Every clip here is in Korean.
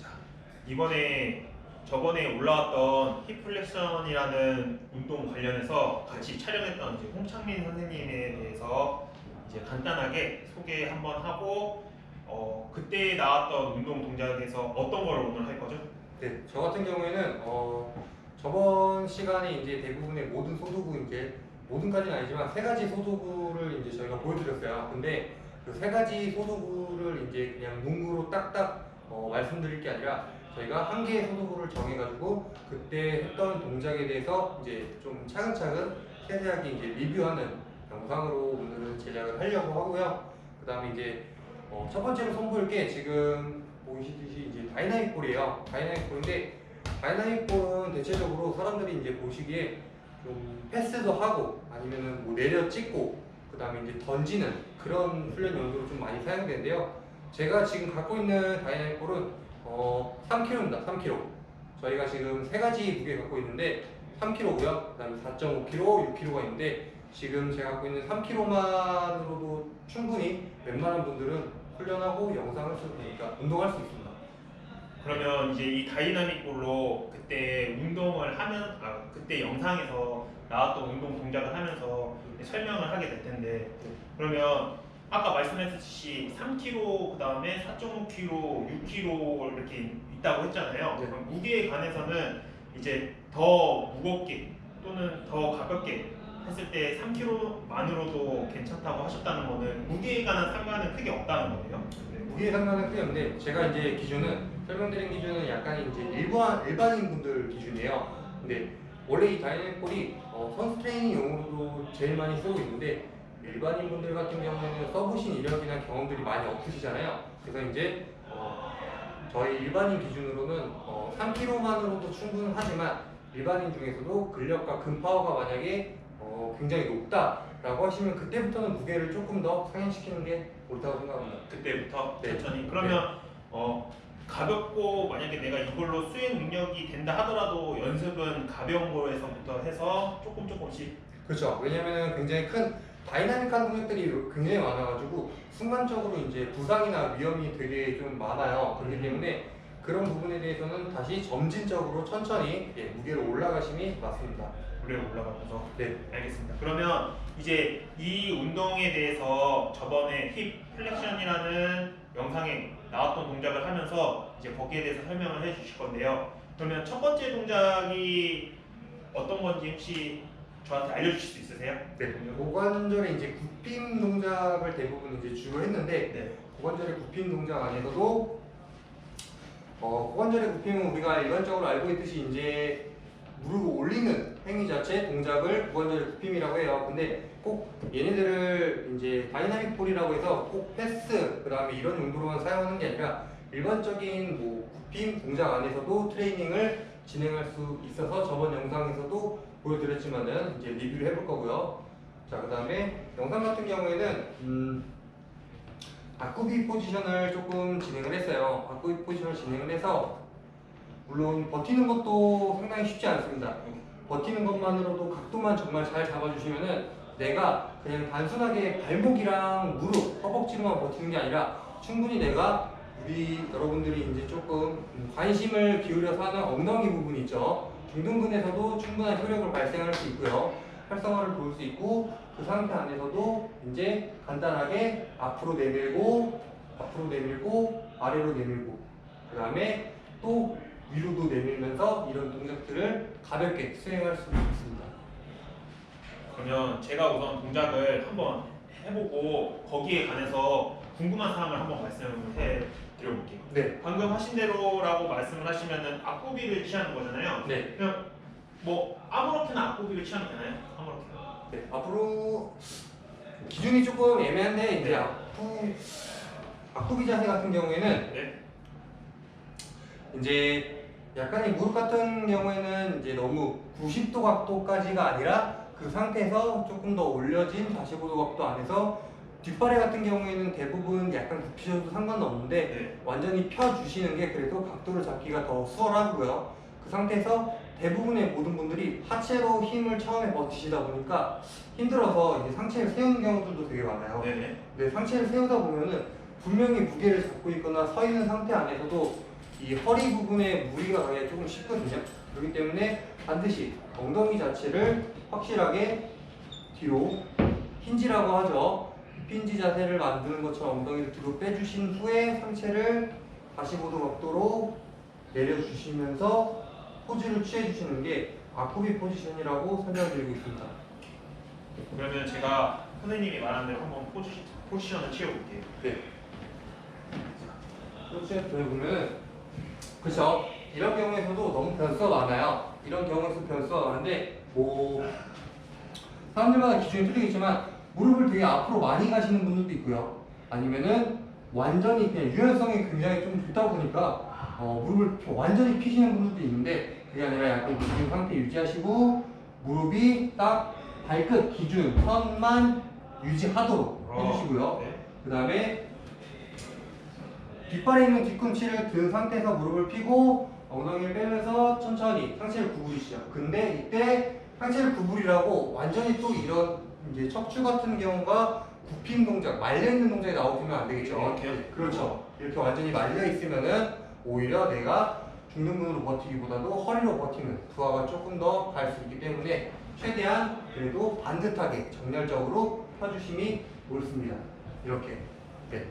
자, 이번에 저번에 올라왔던 힙플렉션이라는 운동 관련해서 같이 촬영했던 이제 홍창민 선생님에 대해서 이제 간단하게 소개 한번 하고 어, 그때 나왔던 운동 동작에 대해서 어떤 걸 오늘 할 거죠? 네, 저 같은 경우에는 어, 저번 시간에 이제 대부분의 모든 소도구 이제 모든까지는 아니지만 세 가지 소도구를 이제 저희가 보여드렸어요. 근데 그 세 가지 소도구를 이제 그냥 문구로 딱딱 어, 말씀드릴 게 아니라 저희가 한 개의 소도구를 정해가지고 그때 했던 동작에 대해서 이제 좀 차근차근 세세하게 이제 리뷰하는 영상으로 오늘은 제작을 하려고 하고요. 그 다음에 이제 어, 첫 번째로 선보일 게 지금 보이시듯이 이제 다이나믹 볼이에요. 다이나믹 볼인데 다이나믹 볼은 대체적으로 사람들이 이제 보시기에 좀 패스도 하고 아니면은 뭐 내려 찍고 그 다음에 이제 던지는 그런 훈련 용도로 좀 많이 사용되는데요. 제가 지금 갖고 있는 다이나믹 볼은 어, 3kg입니다. 3kg. 저희가 지금 세 가지 무게 갖고 있는데 3kg고요. 그다음에 4.5kg, 6kg가 있는데 지금 제가 갖고 있는 3kg만으로도 충분히 웬만한 분들은 훈련하고 영상을 쓰고 그러니까 운동할 수 있습니다. 그러면 이제 이 다이나믹 볼로 그때 운동을 하면 아 그때 영상에서 나왔던 운동 동작을 하면서 설명을 하게 될 텐데 그러면 아까 말씀하셨듯이 3kg 그 다음에 4.5kg, 6kg 이렇게 있다고 했잖아요. 네. 그럼 무게에 관해서는 이제 더 무겁게 또는 더 가볍게 했을 때 3kg만으로도 괜찮다고 하셨다는 거는 무게에 관한 상관은 크게 없다는 거예요. 네. 무게 상관은 크게 없는데 제가 이제 기준은 설명드린 기준은 약간 이제 일반 일반인 분들 기준이에요. 근데 원래 이 다이내믹 볼이 어, 선수 트레이닝용으로도 제일 많이 쓰고 있는데 일반인 분들 같은 경우에는 써보신 이력이나 경험들이 많이 없으시잖아요. 그래서 이제 어, 저희 일반인 기준으로는 어, 3kg만으로도 충분하지만 일반인 중에서도 근력과 근파워가 만약에 어, 굉장히 높다라고 하시면 그때부터는 무게를 조금 더 상향시키는 게 옳다고 생각합니다. 그때부터 네. 천천히 그러면 어 가볍고 만약에 내가 이걸로 수행 능력이 된다 하더라도 연습은 가벼운 거에서부터 해서 조금 조금씩 그렇죠. 왜냐면은 굉장히 큰 다이나믹한 동작들이 굉장히 많아가지고 순간적으로 이제 부상이나 위험이 되게 좀 많아요. 그렇기 음. 때문에 그런 부분에 대해서는 다시 점진적으로 천천히 예, 무게로 올라가심이 맞습니다. 물에 올라가면서 네. 알겠습니다. 그러면 이제 이 운동에 대해서 저번에 힙 플렉션이라는 영상에 나왔던 동작을 하면서 이제 거기에 대해서 설명을 해주실 건데요. 그러면 첫 번째 동작이 어떤 건지 혹시 저한테 알려주실 수 있으세요? 네. 고관절의 이제 굽힘 동작을 대부분 이제 주로 했는데 네. 고관절의 굽힘 동작 안에서도 어, 고관절의 굽힘은 우리가 일반적으로 알고 있듯이 이제 무릎을 올리는 행위 자체 동작을 고관절의 굽힘이라고 해요. 근데 꼭 얘네들을 이제 다이나믹 볼이라고 해서 꼭 패스 그다음에 이런 용도로만 사용하는 게 아니라 일반적인 뭐 굽힘 동작 안에서도 트레이닝을 진행할 수 있어서 저번 영상에서도 보여드렸지만은 이제 리뷰를 해볼 거고요. 자, 그 다음에 영상 같은 경우에는 음, 바꾸비 포지션을 조금 진행을 했어요. 바꾸비 포지션을 진행을 해서 물론 버티는 것도 상당히 쉽지 않습니다. 버티는 것만으로도 각도만 정말 잘 잡아주시면은 내가 그냥 단순하게 발목이랑 무릎, 허벅지로만 버티는 게 아니라 충분히 내가 우리 여러분들이 이제 조금 관심을 기울여서 하는 엉덩이 부분 있죠. 중둔근에서도 충분한 효력을 발생할 수 있고요. 활성화를 볼 수 있고 그 상태 안에서도 이제 간단하게 앞으로 내밀고 앞으로 내밀고 아래로 내밀고 그 다음에 또 위로도 내밀면서 이런 동작들을 가볍게 수행할 수 있습니다. 그러면 제가 우선 동작을 한번 해보고 거기에 관해서 궁금한 사항을 한번 말씀을 해 드려볼게요. 네. 방금 하신 대로라고 말씀을 하시면은 앞구비를 취하는 거잖아요. 네. 그냥 뭐 아무렇게나 앞구비를 취하면 되나요? 아무렇게나. 네. 앞으로 기준이 조금 애매한데 이제 네. 앞구 앞구비 자세 같은 경우에는 네. 이제 약간의 무릎 같은 경우에는 이제 너무 90도 각도까지가 아니라 그 상태에서 조금 더 올려진 45도 각도 안에서 뒷발에 같은 경우에는 대부분 약간 굽히셔도 상관없는데 네. 완전히 펴주시는 게 그래도 각도를 잡기가 더 수월하고요. 그 상태에서 대부분의 모든 분들이 하체로 힘을 처음에 버티시다 보니까 힘들어서 이제 상체를 세우는 경우들도 되게 많아요. 네네. 근데 상체를 세우다 보면은 분명히 무게를 잡고 있거나 서 있는 상태 안에서도 이 허리 부분에 무리가 가기가 조금 쉽거든요. 그렇기 때문에 반드시 엉덩이 자체를 확실하게 뒤로 힌지라고 하죠. 힌지 자세를 만드는 것처럼 엉덩이를 뒤로 빼주신 후에 상체를 45도 각도로 내려주시면서 포즈를 취해주시는 게 아쿠비 포지션이라고 설명드리고 있습니다. 그러면 제가 선생님이 말한 대로 한번 포지, 포지션을 취해볼게요. 네. 포지션 보면 그렇죠. 이런 경우에서도 너무 변수가 많아요. 이런 경우에서 변수가 많은데 뭐 사람들마다 기준이 틀리겠지만 무릎을 되게 앞으로 많이 가시는 분들도 있고요. 아니면은 완전히 그냥 유연성이 굉장히 좀 좋다 보니까 어, 무릎을 완전히 피시는 분들도 있는데 그게 아니라 약간 기준 상태 유지하시고 무릎이 딱 발끝 기준 선만 유지하도록 해주시고요. 네. 그 다음에 뒷발에 있는 뒤꿈치를 든 상태에서 무릎을 펴고 엉덩이를 빼면서 천천히 상체를 구부리시죠. 근데 이때 상체를 구부리라고 완전히 또 이런 이제 척추 같은 경우가 굽힘 동작, 말려 있는 동작이 나오시면 안 되겠죠. 이렇게요? 그렇죠. 이렇게 완전히 말려 있으면은 오히려 내가 중등근으로 버티기보다도 허리로 버티는 부하가 조금 더 갈 수 있기 때문에 최대한 그래도 반듯하게 정렬적으로 펴주심이 옳습니다. 이렇게. 네.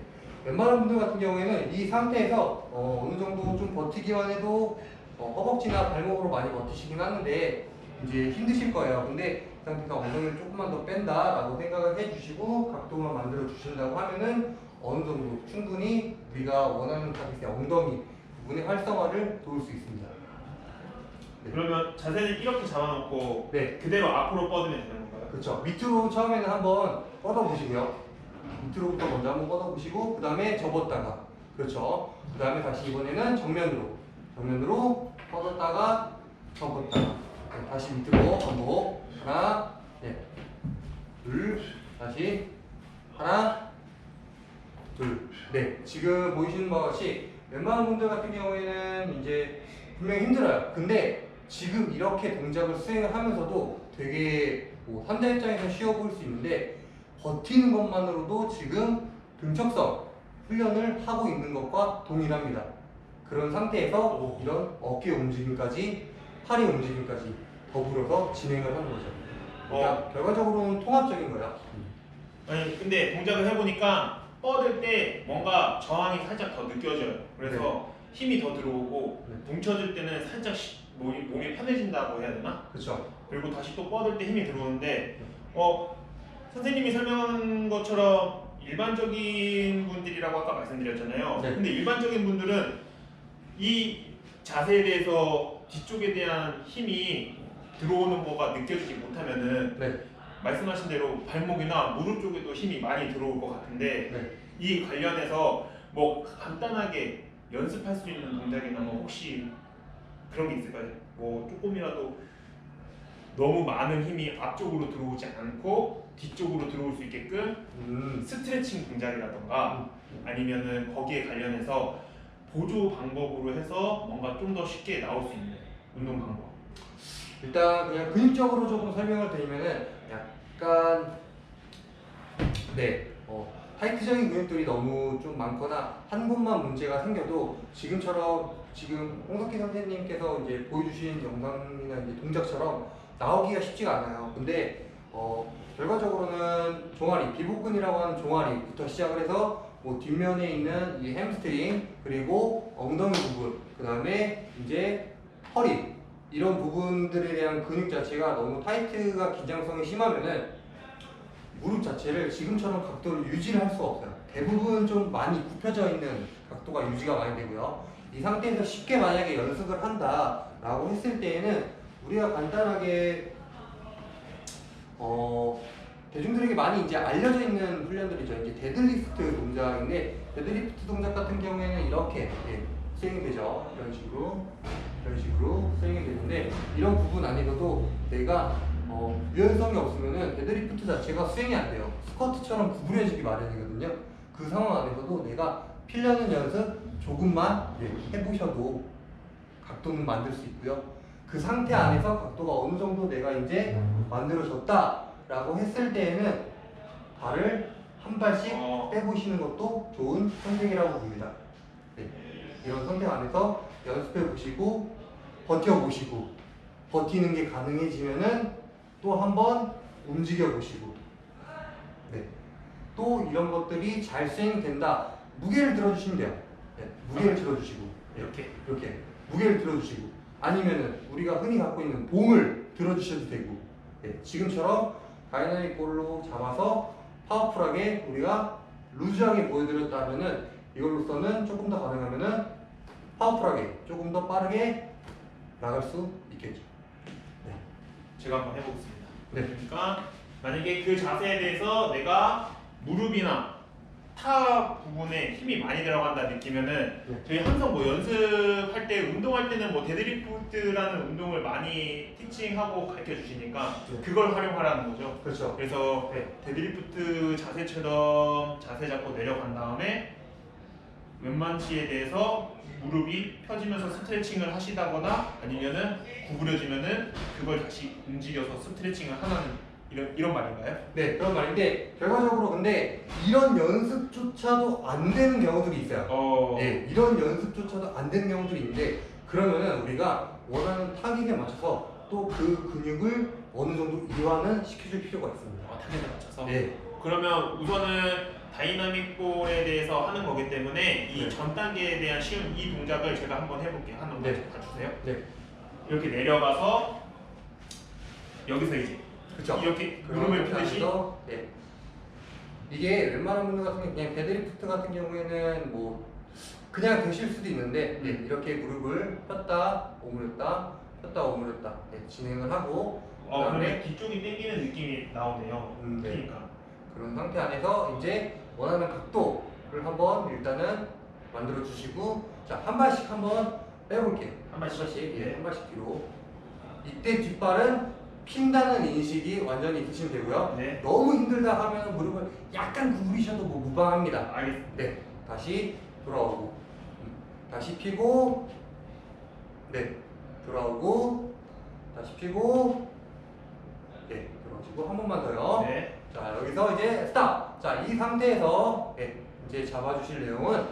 웬만한 분들 같은 경우에는 이 상태에서 어, 느 정도 좀 버티기만 해도 어, 허벅지나 발목으로 많이 버티시긴 하는데 이제 힘드실 거예요. 근데 이 상태에서 엉덩이를 조금만 더 뺀다라고 생각을 해주시고 각도만 만들어 주신다고 하면은 어느 정도 충분히 우리가 원하는 타겟의 엉덩이 부분의 활성화를 도울 수 있습니다. 네. 그러면 자세를 이렇게 잡아놓고 네. 그대로 앞으로 뻗으면 되는 건가요? 그렇죠. 밑으로 처음에는 한번 뻗어보시고요. 밑으로부터 먼저 한번 뻗어보시고 그 다음에 접었다가 그렇죠. 그 다음에 다시 이번에는 정면으로 정면으로 뻗었다가 접었다가 네, 다시 밑으로 반복 하나 네. 둘 다시 하나 둘 네 지금 보이시는 바와 같이 웬만한 분들 같은 경우에는 이제 분명히 힘들어요. 근데 지금 이렇게 동작을 수행을 하면서도 되게 뭐 환자 입장에서 쉬워 보일 수 있는데 버티는 것만으로도 지금 등척성 훈련을 하고 있는 것과 동일합니다. 그런 상태에서 이런 어깨 움직임까지 팔의 움직임까지 더불어서 진행을 하는 거죠. 그러니까 결과적으로는 통합적인 거예요. 아니 근데 동작을 해보니까 뻗을 때 뭔가 저항이 살짝 더 느껴져요. 그래서 힘이 더 들어오고 네. 뭉쳐질 때는 살짝 시- 몸이, 몸이 편해진다고 해야 되나? 그렇죠. 그리고 다시 또 뻗을 때 힘이 들어오는데 어 선생님이 설명한 것처럼 일반적인 분들이라고 아까 말씀드렸잖아요. 네. 근데 일반적인 분들은 이 자세에 대해서 뒤쪽에 대한 힘이 들어오는 거가 느껴지지 못하면은 네. 말씀하신 대로 발목이나 무릎 쪽에도 힘이 많이 들어올 것 같은데 네. 이 관련해서 뭐 간단하게 연습할 수 있는 동작이나 뭐 혹시 그런 게 있을까요? 뭐 조금이라도 너무 많은 힘이 앞쪽으로 들어오지 않고 뒤쪽으로 들어올 수 있게끔 음. 스트레칭 동작이라던가 아니면은 거기에 관련해서 보조 방법으로 해서 뭔가 좀 더 쉽게 나올 수 있는 운동 방법. 일단 그냥 근육적으로 조금 설명을 드리면은 약간 네 어, 타이트적인 근육들이 너무 좀 많거나 한 곳만 문제가 생겨도 지금처럼 지금 홍석희 선생님께서 이제 보여주신 영상이나 이제 동작처럼 나오기가 쉽지가 않아요. 근데 어, 결과적으로는 종아리 비복근이라고 하는 종아리부터 시작을 해서 뭐 뒷면에 있는 이 햄스트링 그리고 엉덩이 부분 그 다음에 이제 허리 이런 부분들에 대한 근육 자체가 너무 타이트가 긴장성이 심하면은 무릎 자체를 지금처럼 각도를 유지를 할 수가 없어요. 대부분 좀 많이 굽혀져 있는 각도가 유지가 많이 되고요. 이 상태에서 쉽게 만약에 연습을 한다라고 했을 때에는 우리가 간단하게 어 대중들에게 많이 이제 알려져 있는 훈련들이죠. 이제 데드리프트 동작인데 데드리프트 동작 같은 경우에는 이렇게 예, 수행이 되죠. 이런 식으로 이런 식으로 수행이 되는데 이런 부분 안에서도 내가 어, 유연성이 없으면은 데드리프트 자체가 수행이 안 돼요. 스쿼트처럼 구부려지기 마련이거든요. 그 상황 안에서도 내가 필려는 연습 조금만 예, 해보셔도 각도는 만들 수 있고요. 그 상태 안에서 각도가 어느 정도 내가 이제 만들어졌다라고 했을 때에는 발을 한 발씩 어, 빼보시는 것도 좋은 선택이라고 봅니다. 네. 이런 상태 안에서 연습해 보시고 버텨 보시고 버티는 게 가능해지면은 또 한번 움직여 보시고 네. 또 이런 것들이 잘 수행된다. 무게를 들어주시면 돼요. 네. 무게를 들어주시고 네. 이렇게 이렇게 무게를 들어주시고 아니면은 우리가 흔히 갖고 있는 봉을 들어주셔도 되고 네, 지금처럼 다이나믹 볼로 잡아서 파워풀하게 우리가 루즈하게 보여드렸다면은 이걸로서는 조금 더 가능하면은 파워풀하게 조금 더 빠르게 나갈 수 있겠죠. 네. 제가 한번 해보겠습니다. 네. 그러니까 만약에 그 자세에 대해서 내가 무릎이나 타 부분에 힘이 많이 들어간다 느끼면은 네. 저희 항상 뭐 연습할 때 운동할 때는 뭐 데드리프트라는 운동을 많이 티칭하고 가르쳐 주시니까 네. 그걸 활용하라는 거죠. 그렇죠. 그래서 네. 데드리프트 자세처럼 자세 잡고 내려간 다음에 왼만치에 대해서 무릎이 펴지면서 스트레칭을 하시다거나 아니면은 구부려지면은 그걸 다시 움직여서 스트레칭을 하는 이런 이런 말인가요? 네, 그런 말인데 결과적으로 근데 이런 연습조차도 안 되는 경우들이 있어요. 어, 네, 이런 연습조차도 안 되는 경우들이 있는데 그러면은 우리가 원하는 타깃에 맞춰서 또 그 근육을 어느 정도 이완은 시켜줄 필요가 있습니다. 어, 타겟에 맞춰서. 네, 그러면 우선은 다이나믹 볼에 대해서 하는 거기 때문에 이 네. 전 단계에 대한 쉬운 이 동작을 제가 한번 해볼게요. 한번 네. 봐주세요. 네, 이렇게 내려가서 여기서 이제 그렇죠. 이렇게 무릎을 펴듯이 네. 이게 웬만한 분들 같은 경우 그냥 데드리프트 같은 경우에는 뭐 그냥 되실 수도 있는데 네, 이렇게 무릎을 폈다 오므렸다 폈다 오므렸다 네, 진행을 하고 어, 그다음에 뒤쪽이 당기는 느낌이 나오네요. 음, 네. 그러니까. 그런 상태 안에서 이제 원하는 각도를 한번 일단은 만들어 주시고 자 한 발씩 한번 빼볼게요. 한 발씩? 예, 네. 한 발씩 뒤로. 이때 뒷발은 핀다는 인식이 완전히 드시면 되고요. 네. 너무 힘들다 하면 무릎을 약간 구부리셔도 뭐 무방합니다. 알겠습니다. 네, 다시 돌아오고, 음, 다시 피고, 네, 돌아오고, 다시 피고, 네, 돌아오시고 한 번만 더요. 네. 자 여기서 이제 스탑. 자 이 상태에서 네, 이제 잡아주실 내용은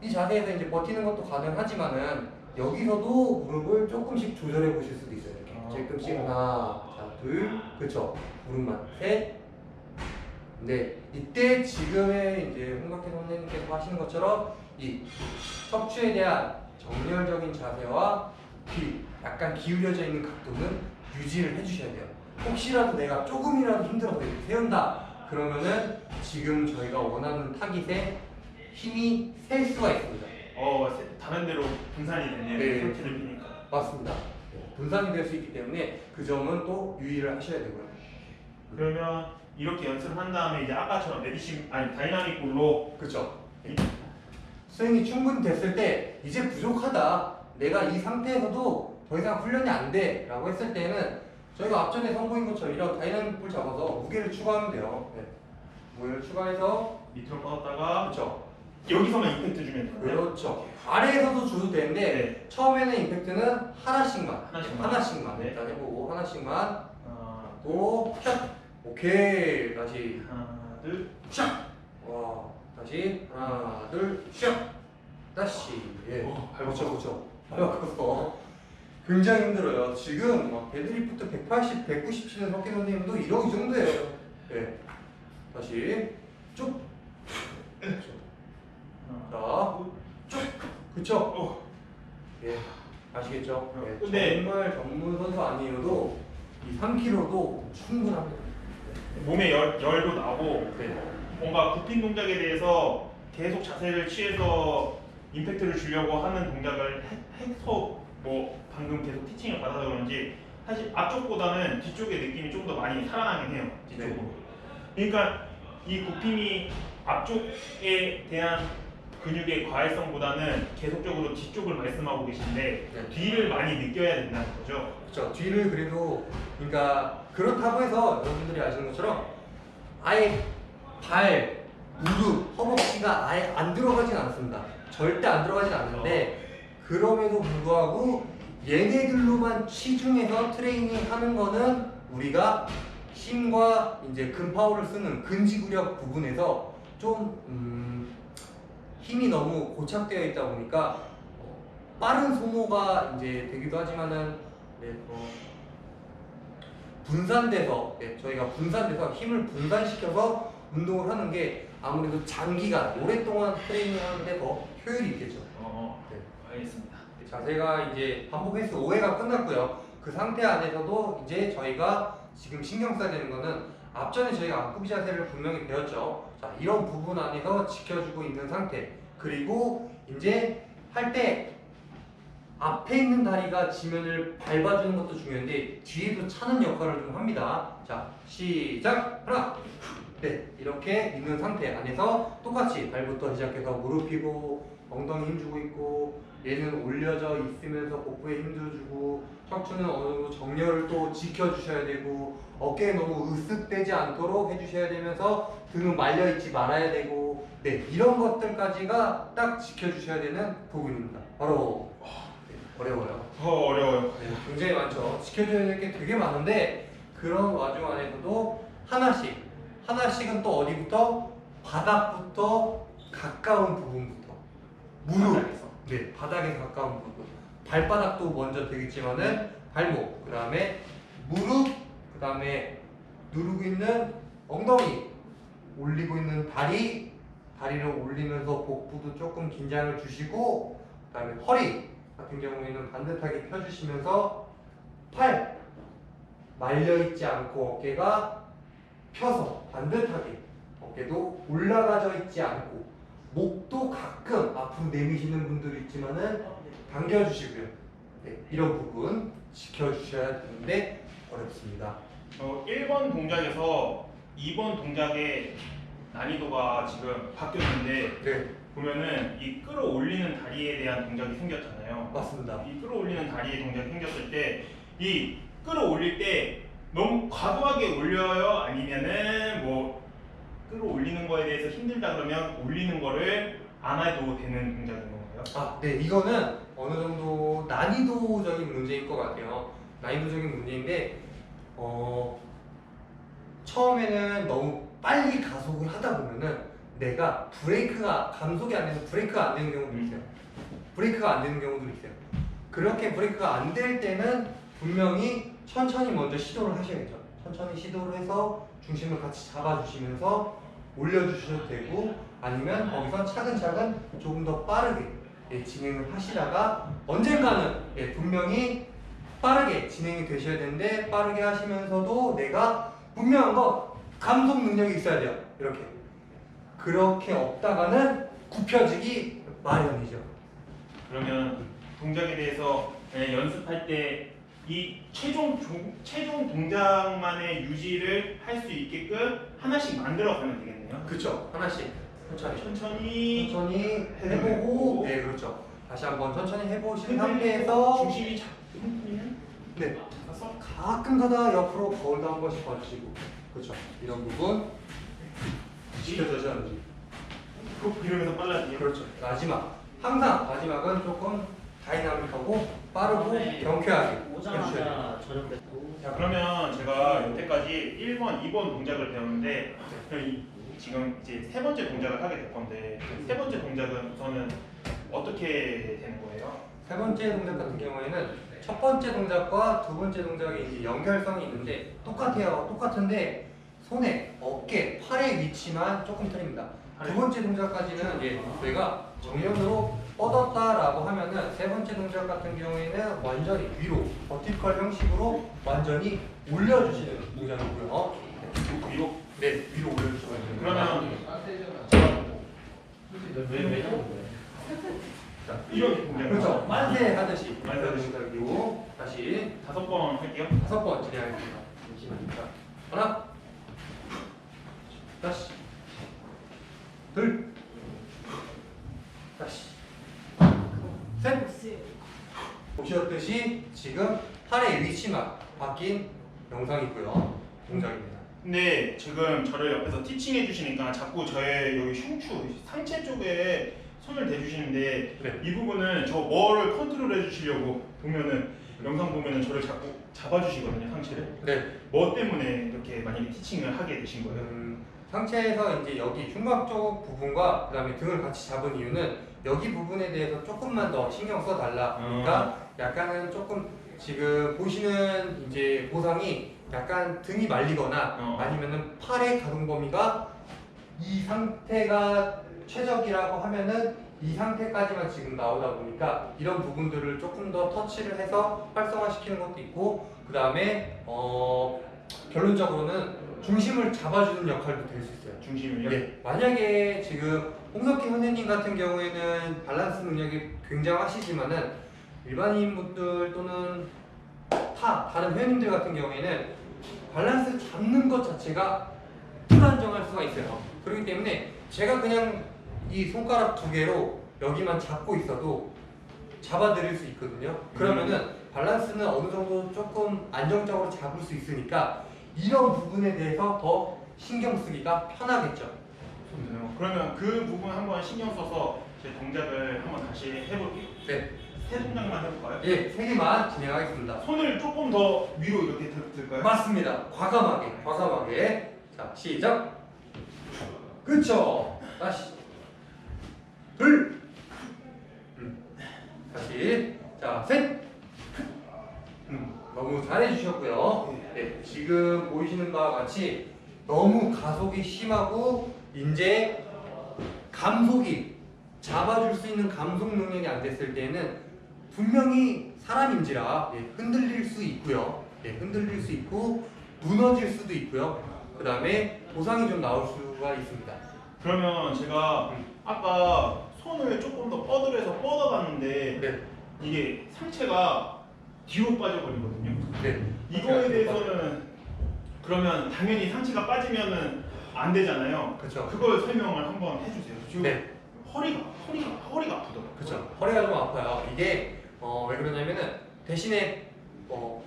이 자세에서 이제 버티는 것도 가능하지만은 여기서도 무릎을 조금씩 조절해 보실 수도 있어요. 이렇게 아, 조금씩 어. 하나, 자 둘, 그렇죠. 무릎만 셋. 네, 이때 지금의 이제 홍박태 선생님께서 하시는 것처럼 이 척추에 대한 정렬적인 자세와 귀 약간 기울여져 있는 각도는 유지를 해주셔야 돼요. 혹시라도 내가 조금이라도 힘들어서 세운다 그러면은 지금 저희가 원하는 타깃에 힘이 셀 수가 있습니다. 어, 세- 다른 데로 분산이 됐네요. 네. 상체를 피니까. 맞습니다. 분산이 될 수 있기 때문에 그 점은 또 유의를 하셔야 되고요. 그러면 이렇게 연습을 한 다음에 이제 아까처럼 메디심 아니 다이나믹 볼로 그렇죠. 이- 스윙이 충분히 됐을 때 이제 부족하다. 내가 이 상태에서도 더 이상 훈련이 안 돼. 라고 했을 때는 저희가 앞전에 선보인 것처럼 이런 다이나믹 볼 잡아서 무게를 추가하면 돼요. 네. 무게를 추가해서 밑으로 뻗었다가 그렇죠. 여기서만 임팩트 주면 되나요? 그렇죠. 아래에서도 줘도 되는데 네. 처음에는 임팩트는 하나씩만 하나씩만. 하나씩만 네. 일단 해보고 하나씩만 하나, 또 샷. 오케이 다시 하나, 둘. 샷. 와 다시 하나 둘 샷 다시 예. 오, 그렇죠 그렇죠. 밟아서 굉장히 힘들어요. 지금 막 데드리프트 180, 190 치는 석기 선생님도 이러 이 정도예요. 예. 다시 쭉. 자, 쭉. 그쵸? 어. 예. 아시겠죠? 예. 근데- 정말 전문 선수 아니어도 이 3kg도 충분합니다. 몸에 열, 열도 나고 네. 뭔가 굽힌 동작에 대해서 계속 자세를 취해서 임팩트를 주려고 하는 동작을 해- 해서 뭐 방금 계속 티칭을 받아서 그런지 사실 앞쪽보다는 뒤쪽의 느낌이 좀더 많이 살아나긴 해요 뒤쪽으로 그러니까 이 굽힘이 앞쪽에 대한 근육의 과열성보다는 계속적으로 뒤쪽을 말씀하고 계신데 네. 뒤를 많이 느껴야 된다는 거죠 그렇죠. 뒤를 그래도 그러니까 그렇다고 해서 여러분들이 아시는 것처럼 아예 발, 무릎, 허벅지가 아예 안 들어가진 않습니다. 절대 안 들어가진 않는데 그럼에도 불구하고 얘네들로만 치중해서 트레이닝 하는 거는 우리가 힘과 이제 근파워를 쓰는 근지구력 부분에서 좀 음, 힘이 너무 고착되어 있다 보니까 어, 빠른 소모가 이제 되기도 하지만은 네, 어, 분산돼서 네, 저희가 분산돼서 힘을 분산시켜서 운동을 하는 게 아무래도 장기간 오랫동안 트레이닝 하는데 더 효율이 있겠죠. 어, 네. 알겠습니다. 자세가 이제 반복 횟수 5회가 끝났고요. 그 상태 안에서도 이제 저희가 지금 신경 써야 되는 거는 앞전에 저희가 앞구비 자세를 분명히 배웠죠. 자, 이런 부분 안에서 지켜주고 있는 상태. 그리고 이제 할 때 앞에 있는 다리가 지면을 밟아주는 것도 중요한데 뒤에도 차는 역할을 좀 합니다. 자, 시작! 하나! 네, 이렇게 있는 상태 안에서 똑같이 발부터 시작해서 무릎 펴고 엉덩이 힘주고 있고 얘는 올려져 있으면서 복부에 힘도 주고 척추는 어느 정도 정렬을 또 지켜주셔야 되고 어깨에 너무 으쓱대지 않도록 해주셔야 되면서 등은 말려있지 말아야 되고 네 이런 것들까지가 딱 지켜주셔야 되는 부분입니다. 바로 네, 어려워요. 더 어려워요. 네, 굉장히 많죠. 지켜줘야 될 게 되게 많은데 그런 와중 안에서도 하나씩 하나씩은 또 어디부터? 바닥부터 가까운 부분부터. 무릎. 네, 바닥에 가까운 부분. 발바닥도 먼저 되겠지만은 발목, 그 다음에 무릎, 그 다음에 누르고 있는 엉덩이, 올리고 있는 다리, 다리를 올리면서 복부도 조금 긴장을 주시고, 그 다음에 허리 같은 경우에는 반듯하게 펴주시면서 팔 말려있지 않고 어깨가 펴서 반듯하게 어깨도 올라가져 있지 않고 목도 가끔 앞으로 내미시는 분들이 있지만은 당겨주시고요. 네, 이런 부분 지켜주셔야 되는데 어렵습니다. 어, 1번 동작에서 2번 동작의 난이도가 지금 바뀌었는데 네, 보면은 이 끌어올리는 다리에 대한 동작이 생겼잖아요. 맞습니다. 이 끌어올리는 다리의 동작이 생겼을 때 이 끌어올릴 때 너무 과도하게 올려요 아니면은 뭐 끌어올리는 거에 대해서 힘들다 그러면 올리는 거를 안 해도 되는 동작인 건가요? 아, 네, 이거는 어느 정도 난이도적인 문제인 것 같아요. 난이도적인 문제인데, 어, 처음에는 너무 빨리 가속을 하다 보면은 내가 브레이크가, 감속이 안 돼서 브레이크가 안 되는 경우도 있어요. 브레이크가 안 되는 경우도 있어요. 그렇게 브레이크가 안 될 때는 분명히 천천히 먼저 시도를 하셔야죠. 천천히 시도를 해서 중심을 같이 잡아주시면서 올려주셔도 되고 아니면 거기서 차근차근 조금 더 빠르게 예, 진행을 하시다가 언젠가는 예, 분명히 빠르게 진행이 되셔야 되는데 빠르게 하시면서도 내가 분명한 거 감속 능력이 있어야 돼요. 이렇게 그렇게 없다가는 굽혀지기 마련이죠. 그러면 동작에 대해서 예, 연습할 때 이 최종 종- 최종 동작만의 유지를 할 수 있게끔 하나씩 만들어 가면 되겠네요. 그쵸? 하나씩 천천히 천천히 천천히 해보고 네 그렇죠. 다시 한번 천천히 해보신 상태에서 중심이 잡히면 네 잡아서 가끔 가다 옆으로 거울도 한 번씩 봐주시고 그렇죠. 이런 부분 지켜줘야 하는지 꼭 이러면서 빨라지게. 그렇죠. 마지막 항상 마지막은 조금 다이나믹하고 빠르고 네. 경쾌하게 해주셔야 돼요. 때자 그러면 제가 여태까지 1번, 2번 동작을 배웠는데 그럼 이- 지금 이제 세 번째 동작을 하게 될 건데 세 번째 동작은 우선은 어떻게 되는 거예요? 세 번째 동작 같은 경우에는 첫 번째 동작과 두 번째 동작이 이제 연결성이 있는데 똑같아요. 똑같은데 손에 어깨, 팔의 위치만 조금 틀립니다. 두 번째 동작까지는 이제 저희가 정면으로 뻗었다라고 하면은 세 번째 동작 같은 경우에는 완전히 위로 버티컬 형식으로 완전히 올려주시는 동작이고요. 위로 네, 위로 올려주시면 됩니다. 그러면? 자, 이렇게 동작 그렇죠. 만세 하듯이 만세 하듯이. 동작이고 다시 다섯 번 할게요. 다섯 번 진행하겠습니다. 자, 하나, 다시, 둘, 다시, 셋. 보셨듯이 지금 팔의 위치만 바뀐 영상이고요. 동작입니다. 근데 지금 저를 옆에서 티칭해 주시니까 자꾸 저의 여기 흉추 상체 쪽에 손을 대주시는데 네. 이 부분은 저 뭐를 컨트롤 해주시려고 보면은 영상 보면은 저를 자꾸 잡아주시거든요 상체를 네. 뭐 때문에 이렇게 만약에 티칭을 하게 되신 거예요? 음, 상체에서 이제 여기 흉곽 쪽 부분과 그다음에 등을 같이 잡은 이유는 여기 부분에 대해서 조금만 더 신경 써 달라. 그러니까 약간은 조금 지금 보시는 이제 보상이 약간 등이 말리거나 어. 아니면은 팔의 가동 범위가 이 상태가 최적이라고 하면은 이 상태까지만 지금 나오다 보니까 이런 부분들을 조금 더 터치를 해서 활성화시키는 것도 있고 그 다음에 어 결론적으로는 중심을 잡아주는 역할도 될 수 있어요. 중심을요. 네, 만약에 지금 홍석기 선생님 같은 경우에는 밸런스 능력이 굉장하시지만은 일반인 분들 또는 타 다른 회원님들 같은 경우에는 밸런스 잡는 것 자체가 불안정할 수가 있어요. 그렇기 때문에 제가 그냥 이 손가락 두 개로 여기만 잡고 있어도 잡아드릴 수 있거든요. 그러면은 밸런스는 어느 정도 조금 안정적으로 잡을 수 있으니까 이런 부분에 대해서 더 신경 쓰기가 편하겠죠. 좋네요. 그러면 그 부분 한번 신경 써서 제 동작을 한번 다시 해볼게요. 네. 세 동작만 해볼까요? 예, 세 개만 진행하겠습니다. 손을 조금 더 위로 이렇게 들- 들까요? 맞습니다. 과감하게, 과감하게. 자, 시작. 그쵸. 다시. 둘. 음. 다시. 자, 셋. 음, 너무 잘해주셨고요. 네, 지금 보이시는 바와 같이 너무 가속이 심하고 이제 감속이 잡아줄 수 있는 감속 능력이 안 됐을 때는 분명히 사람인지라 예, 흔들릴 수 있고요. 예, 흔들릴 수 있고 무너질 수도 있고요. 그 다음에 보상이 좀 나올 수가 있습니다. 그러면 제가 아까 손을 조금 더 뻗으려서 뻗어봤는데 네, 이게 상체가 뒤로 빠져버리거든요. 네. 이거에 대해서는 그러면 당연히 상체가 빠지면은 안 되잖아요. 그렇죠. 그걸 설명을 한번 해주세요. 지금 네, 허리가 허리가 허리가 아프더라고요. 그렇죠. 허리가 좀 아파요. 이게 어, 왜 그러냐면은 대신에 어,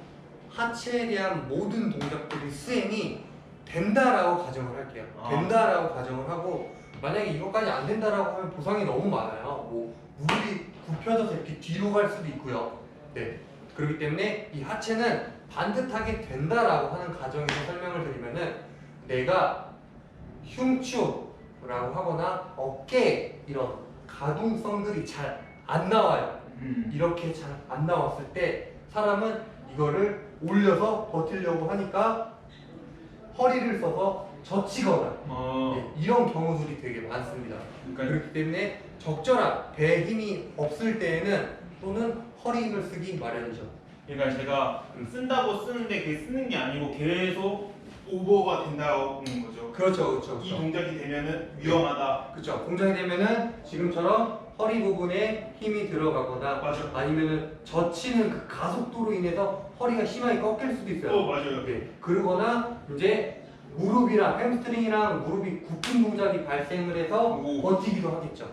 하체에 대한 모든 동작들이 수행이 된다라고 가정을 할게요. 아. 된다라고 가정을 하고 만약에 이것까지 안 된다라고 하면 보상이 너무 많아요. 뭐 무릎이 굽혀져서 이렇게 뒤로 갈 수도 있고요. 네. 그렇기 때문에 이 하체는 반듯하게 된다라고 하는 가정에서 설명을 드리면은 내가 흉추라고 하거나 어깨 이런 가동성들이 잘 안 나와요. 음. 이렇게 잘 안 나왔을 때 사람은 이거를 올려서 버티려고 하니까 허리를 써서 젖히거나 어. 네, 이런 경우들이 되게 많습니다. 그러니까 그렇기 때문에 적절한 배 힘이 없을 때에는 또는 허리 힘을 쓰기 마련이죠. 그러니까 제가 쓴다고 쓰는데 그게 쓰는 게 아니고 계속 오버가 된다는 거죠. 그렇죠, 그렇죠, 이 그렇죠. 동작이 되면은 위험하다. 그렇죠. 동작이 되면은 지금처럼 허리 부분에 힘이 들어가거나 맞아. 아니면은 젖히는 그 가속도로 인해서 허리가 심하게 꺾일 수도 있어요. 어 맞아요. 네. 그러거나 이제 무릎이랑 햄스트링이랑 무릎이 굽힌 동작이 발생을 해서 오. 버티기도 하겠죠.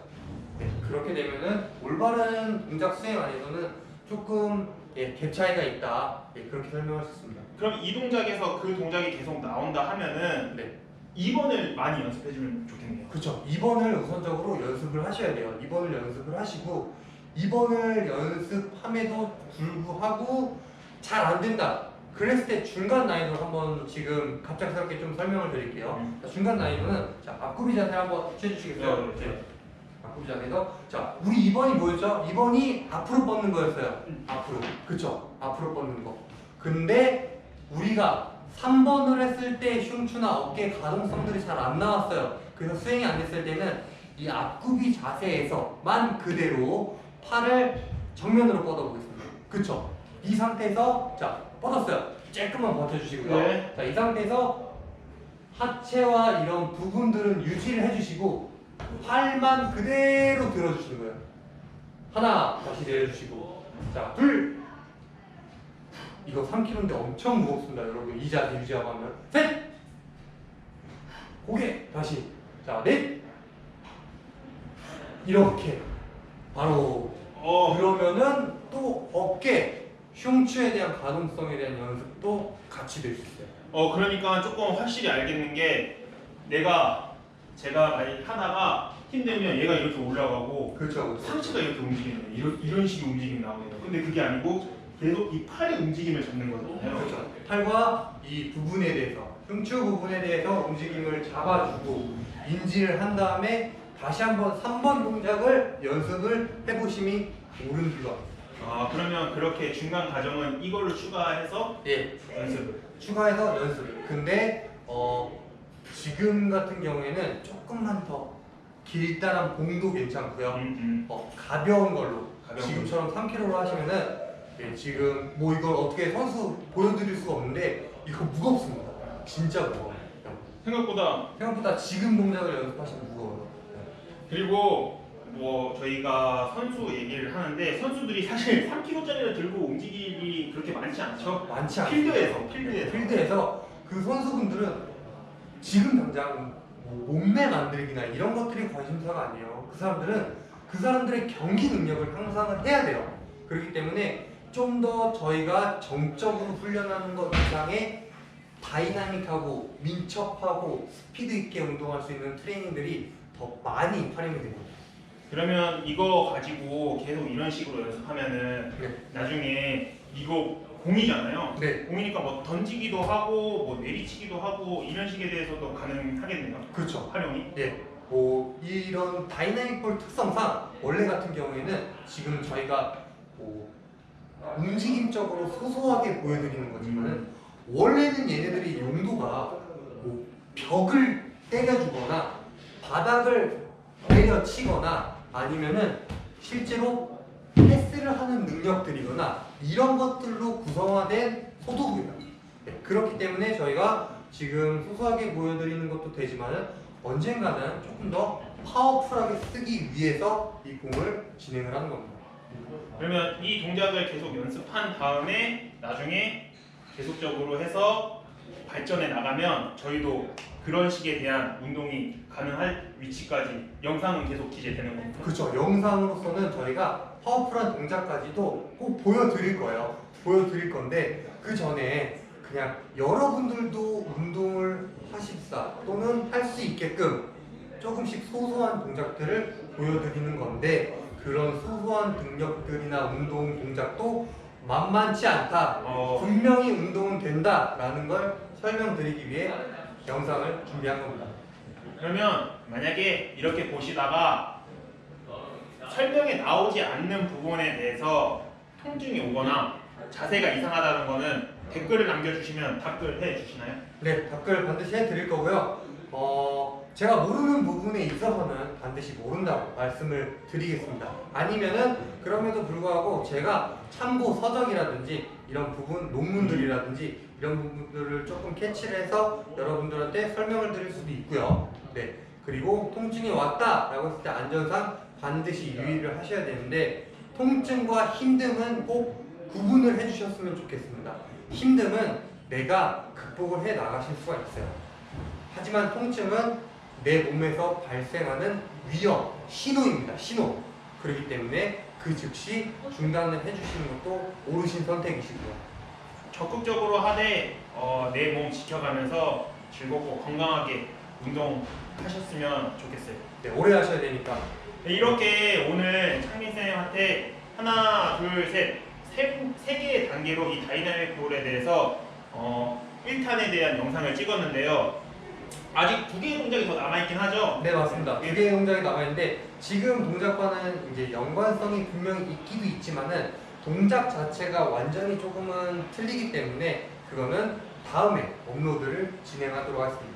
네. 그렇게 되면은 올바른 동작 수행 안에서는 조금 예, 갭 차이가 있다. 예, 그렇게 설명할 수 있습니다. 그럼 이 동작에서 그 동작이 계속 나온다 하면은 네. 2번을 많이 연습해주면 좋겠네요. 그렇죠. 2번을 우선적으로 연습을 하셔야 돼요. 2번을 연습을 하시고 2번을 연습함에도 불구하고 잘 안 된다. 그랬을 때 중간 난이도를 한번 지금 갑작스럽게 좀 설명을 드릴게요. 음. 자, 중간 난이도는 자 앞구비 자세 한번 취해주시겠어요? 네, 네. 앞구비 자세에서 자 우리 2번이 뭐였죠? 2번이 앞으로 뻗는 거였어요. 음. 앞으로. 그쵸? 앞으로 뻗는 거. 근데 우리가 3번을 했을 때 흉추나 어깨 가동성들이 잘 안 나왔어요. 그래서 수행이 안 됐을 때는 이 앞구비 자세에서만 그대로 팔을 정면으로 뻗어보겠습니다. 그쵸? 이 상태에서 자 뻗었어요. 조금만 버텨주시고요. 네. 자이 상태에서 하체와 이런 부분들은 유지를 해주시고 팔만 그대로 들어주시는 거예요. 하나 다시 내려주시고. 자 둘. 이거 3kg인데 엄청 무겁습니다 여러분 이 자세 유지하고 하면. 셋. 고개 다시. 자넷. 이렇게. 바로. 어. 그러면은 또 어깨 흉추에 대한 가동성에 대한 연습도 같이 될 수 있어요. 어 그러니까 조금 확실히 알겠는 게 내가 제가 만약 하다가 힘들면 얘가 이렇게 올라가고 그렇죠 그렇죠 상체가 이렇게 움직이는 거예요. 이런 이런 식의 움직임이 나오네요. 근데 그게 아니고 계속 이 팔의 움직임을 잡는 거잖아요. 그렇죠. 팔과 이 부분에 대해서 흉추 부분에 대해서 움직임을 잡아주고 인지를 한 다음에 다시 한번 3번 동작을 연습을 해보심이 옳은 필요 아 그러면 그렇게 중간 과정은 이걸로 추가해서 예, 연습을. 추가해서 연습. 근데 어, 지금 같은 경우에는 조금만 더 길다란 봉도 괜찮고요. 음, 음. 어, 가벼운 걸로 가벼운 지금처럼 3kg로 하시면은 예, 지금 뭐 이걸 어떻게 선수 보여드릴 수가 없는데 이거 무겁습니다. 진짜 무거워요. 생각보다 생각보다 지금 동작을 연습하시면 무거워요. 그리고 뭐 저희가 선수 얘기를 하는데 선수들이 사실 3kg짜리를 들고 움직일 일이 그렇게 많지 않죠. 많지 않아요. 필드에서 필드에서. 필드에서 그 선수분들은 지금 당장 뭐 몸매 만들기나 이런 것들이 관심사가 아니에요. 그 사람들은 그 사람들의 경기 능력을 향상을 해야 돼요. 그렇기 때문에 좀 더 저희가 정적으로 훈련하는 것 이상의 다이나믹하고 민첩하고 스피드 있게 운동할 수 있는 트레이닝들이 더 많이 활용이 됩니다. 그러면 이거 가지고 계속 이런 식으로 연습하면은 네. 나중에 이거 공이잖아요. 네, 공이니까 뭐 던지기도 하고 뭐 내리치기도 하고 이런 식에 대해서도 가능하겠네요. 그렇죠. 활용이. 예, 뭐 이런 다이나믹 볼 특성상 원래 같은 경우에는 지금 저희가 뭐 움직임적으로 소소하게 보여드리는 거지만 원래는 얘네들이 용도가 뭐 벽을 때려주거나 바닥을 때려치거나 아니면은 실제로 패스를 하는 능력들이거나 이런 것들로 구성화된 소도구예요. 네, 그렇기 때문에 저희가 지금 소소하게 보여드리는 것도 되지만은 언젠가는 조금 더 파워풀하게 쓰기 위해서 이 공을 진행을 하는 겁니다. 그러면 이 동작을 계속 연습한 다음에 나중에 계속적으로 해서 발전해 나가면 저희도 그런 식에 대한 운동이 가능할 위치까지 영상은 계속 기재되는 겁니다. 그렇죠. 영상으로서는 저희가 파워풀한 동작까지도 꼭 보여드릴 거예요. 보여드릴 건데 그 전에 그냥 여러분들도 운동을 하십사 또는 할 수 있게끔 조금씩 소소한 동작들을 보여드리는 건데 그런 소소한 능력들이나 운동 동작도 만만치 않다. 어, 분명히 운동은 된다 라는 걸 설명드리기 위해 영상을 준비한 겁니다. 그러면 만약에 이렇게 보시다가 설명에 나오지 않는 부분에 대해서 통증이 오거나 자세가 이상하다는 거는 댓글을 남겨주시면 답글 해 주시나요? 네, 답글 반드시 해드릴 거고요. 어, 제가 모르는 부분에 있어서는 반드시 모른다고 말씀을 드리겠습니다. 아니면은 그럼에도 불구하고 제가 참고 서적이라든지 이런 부분, 논문들이라든지 이런 부분들을 조금 캐치를 해서 여러분들한테 설명을 드릴 수도 있고요. 네, 그리고 통증이 왔다라고 했을 때 안전상 반드시 유의를 하셔야 되는데 통증과 힘듦은 꼭 구분을 해주셨으면 좋겠습니다. 힘듦은 내가 극복을 해 나가실 수가 있어요. 하지만 통증은 내 몸에서 발생하는 위험, 신호입니다. 신호. 그렇기 때문에 그 즉시 중단을 해주시는 것도 옳으신 선택이시고요. 적극적으로 하되 어, 내 몸 지켜가면서 즐겁고 건강하게 운동하셨으면 좋겠어요. 네, 오래 하셔야 되니까. 네, 이렇게 오늘 창민 쌤한테 하나, 둘, 셋, 세, 세 개의 단계로 이 다이나믹 볼에 대해서 어, 1탄에 대한 영상을 찍었는데요. 아직 두 개의 동작이 더 남아있긴 하죠? 네, 맞습니다. 두 개의 동작이 남아있는데 지금 동작과는 이제 연관성이 분명히 있기도 있지만은 동작 자체가 완전히 조금은 틀리기 때문에 그거는 다음에 업로드를 진행하도록 하겠습니다.